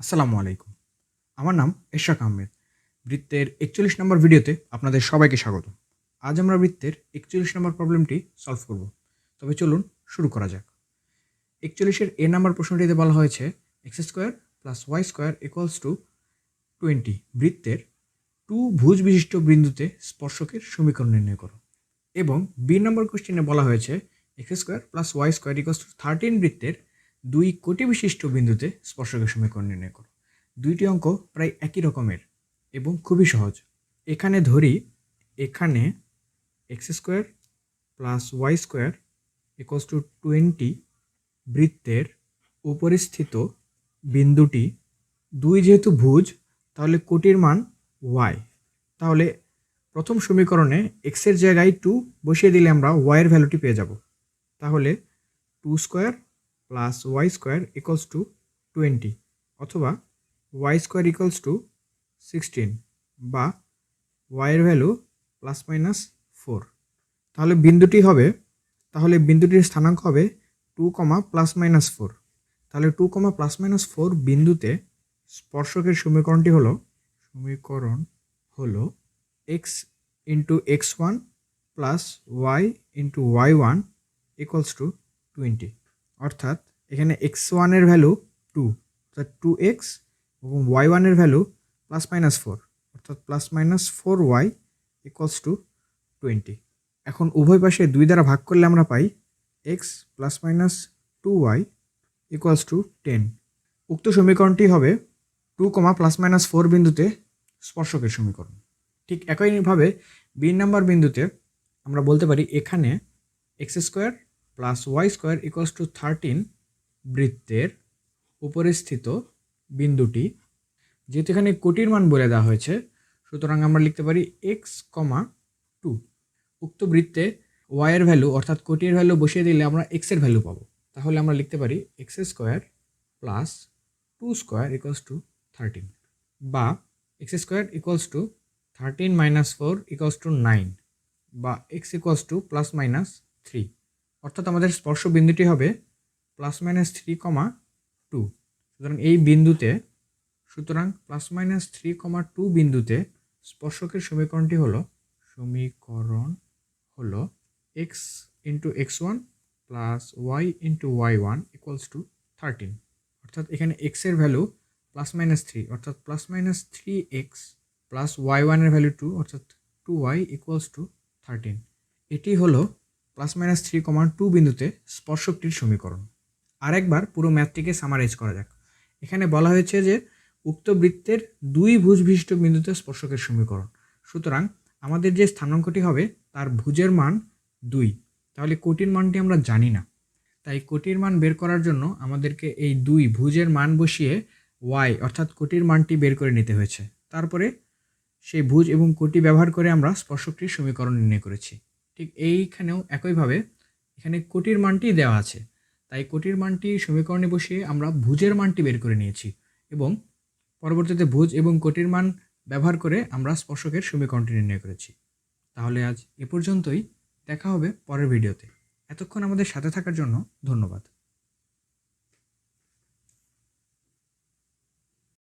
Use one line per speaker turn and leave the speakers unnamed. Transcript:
আসসালামু আলাইকুম। আমার নাম এশরাক আহমেদ। বৃত্তের একচল্লিশ নম্বর ভিডিওতে আপনাদের সবাইকে স্বাগত। আজ আমরা বৃত্তের একচল্লিশ নম্বর প্রবলেমটি সলভ করব। তবে চলুন শুরু করা যাক। একচল্লিশের এ নাম্বার প্রশ্নটিতে বলা হয়েছে, x square plus y square equals to twenty বৃত্তের টু ভুজ বিশিষ্ট বিন্দুতে স্পর্শকের সমীকরণ নির্ণয় করো। এবং বি নম্বর কোশ্চেনে বলা হয়েছে, x square plus y square equals to thirteen বৃত্তের দুই কোটি বিশিষ্ট বিন্দুতে স্পর্শকের সমীকরণ নির্ণয় করো। দুইটি অঙ্ক প্রায় একই রকমের এবং খুবই সহজ। এখানে ধরি, এখানে x square plus y square equals to twenty বৃত্তের উপরে স্থিত বিন্দুটি। দুই যেহেতু ভুজ, তাহলে কোটির মান ওয়াই তাহলে প্রথম সমীকরণে এক্সের জায়গায় টু বসিয়ে দিলে আমরা ওয়াইয়ের ভ্যালুটি পেয়ে যাব। তাহলে two square plus y square equals to twenty অথবা y square equals to sixteen বা ওয়াইয়ের ভ্যালু প্লাস মাইনাস ফোর তাহলে বিন্দুটি হবে, তাহলে বিন্দুটির স্থানাঙ্ক হবে two comma plus minus four তাহলে two comma plus minus four বিন্দুতে স্পর্শকের সমীকরণটি হলো, সমীকরণ হলো x into x one plus y into y one equals to twenty অর্থাৎ এখানে এক্স ওয়ানের ভ্যালু টু অর্থাৎ টু এক্স এবং ওয়াই ওয়ানের ভ্যালু প্লাস মাইনাস ফোর অর্থাৎ plus minus four y equals to twenty এখন উভয় পাশে দুই দ্বারা ভাগ করলে আমরা পাই x plus minus two y equals to ten উক্ত সমীকরণটি হবে two comma plus minus four বিন্দুতে স্পর্শকের সমীকরণ। ঠিক একইভাবে বি নাম্বার বিন্দুতে আমরা বলতে পারি এখানে x square plus y square equals to thirteen বৃত্তের উপরে স্থিত বিন্দুটি। যেহেতু এখানে কোটির মান বলে দেওয়া হয়েছে, সুতরাং আমরা লিখতে পারি এক্স কমা টু উক্ত বৃত্তে ওয়াইয়ের ভ্যালু অর্থাৎ কোটির ভ্যালু বসিয়ে দিলে আমরা এক্সের ভ্যালু পাবো। তাহলে আমরা লিখতে পারি x square plus two square equals to thirteen বা x square equals to thirteen minus four equals to nine বা x equals to plus minus three অর্থাৎ আমাদের স্পর্শ বিন্দুটি হবে plus minus three comma two সুতরাং এই বিন্দুতে, সুতরাং plus minus three comma two বিন্দুতে স্পর্শকের সমীকরণটি হলো, সমীকরণ হলো x into x one plus y into y one equals to thirteen অর্থাৎ এখানে এক্সের ভ্যালু প্লাস মাইনাস থ্রি অর্থাৎ plus minus three x plus y ওয়ানের ভ্যালু টু অর্থাৎ two y equals to thirteen এটি হলো plus minus three comma two বিন্দুতে স্পর্শকটির সমীকরণ। আরেকবার পুরো ম্যাথটিকে সামারাইজ করা যাক। এখানে বলা হয়েছে যে উক্ত বৃত্তের দুই ভুজ বিশিষ্ট বিন্দুতে স্পর্শকের সমীকরণ। সুতরাং আমাদের যে স্থানাঙ্কটি হবে, তার ভুজের মান দুই। তাহলে কোটির মানটি আমরা জানি না। তাই কোটির মান বের করার জন্য আমাদেরকে এই দুই ভুজের মান বসিয়ে ওয়াই অর্থাৎ কোটির মানটি বের করে নিতে হয়েছে। তারপরে সেই ভুজ এবং কোটি ব্যবহার করে আমরা স্পর্শকটির সমীকরণ নির্ণয় করেছি। ঠিক এইখানেও একইভাবে এখানে কোটির মানটি দেওয়া আছে। তাই কোটির মানটি সমীকরণে বসিয়ে আমরা ভুজের মানটি বের করে নিয়েছি এবং পরবর্তীতে ভুজ এবং কোটির মান ব্যবহার করে আমরা স্পর্শকের সমীকরণটি নির্ণয় করেছি। তাহলে আজ এ পর্যন্তই। দেখা হবে পরের ভিডিওতে। এতক্ষণ আমাদের সাথে থাকার জন্য ধন্যবাদ।